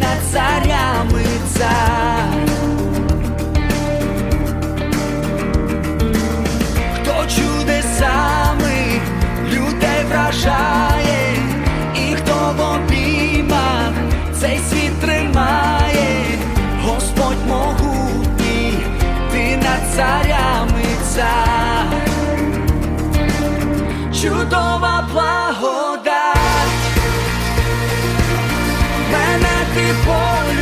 На царя цар хто чудесами людей вражає, і хто в обіймах цей світ тримає, Господь могутній, ти на царя цар чудова благо. Полюбив, поніс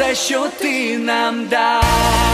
все, що ти нам дав.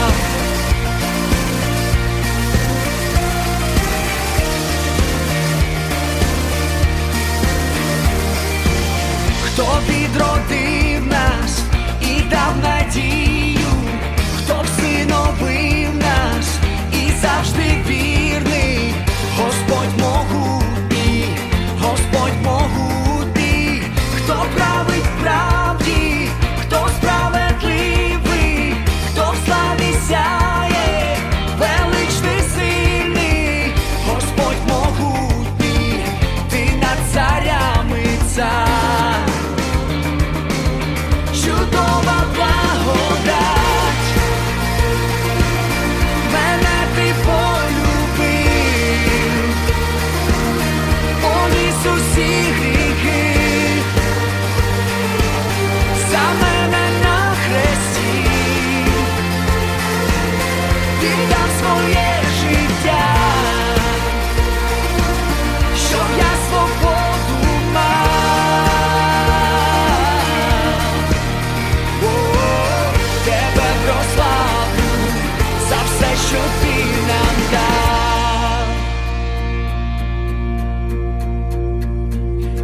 Що ти нам дав.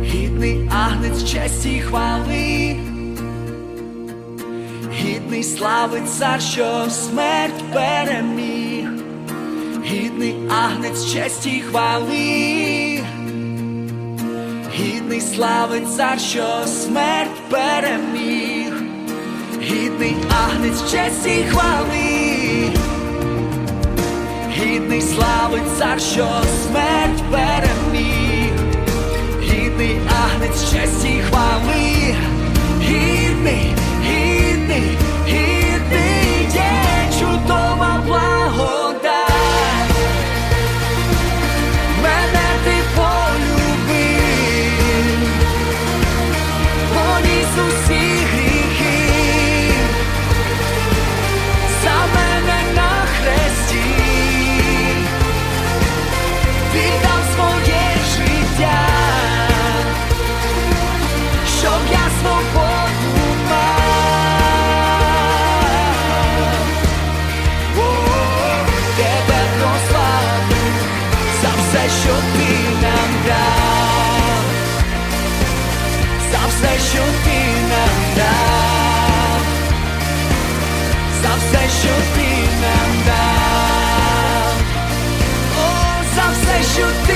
Гідний агнець честі й хвали, гідний слави цар, що смерть переміг, гідний агнець честі й хвали. Гідний слави цар, що смерть переміг, гідний агнець честі й хвали, гідний слави цар, що смерть переміг, гідний агнець честі все, що ти нам дав, за все, що ти нам дав, о, за все, що ти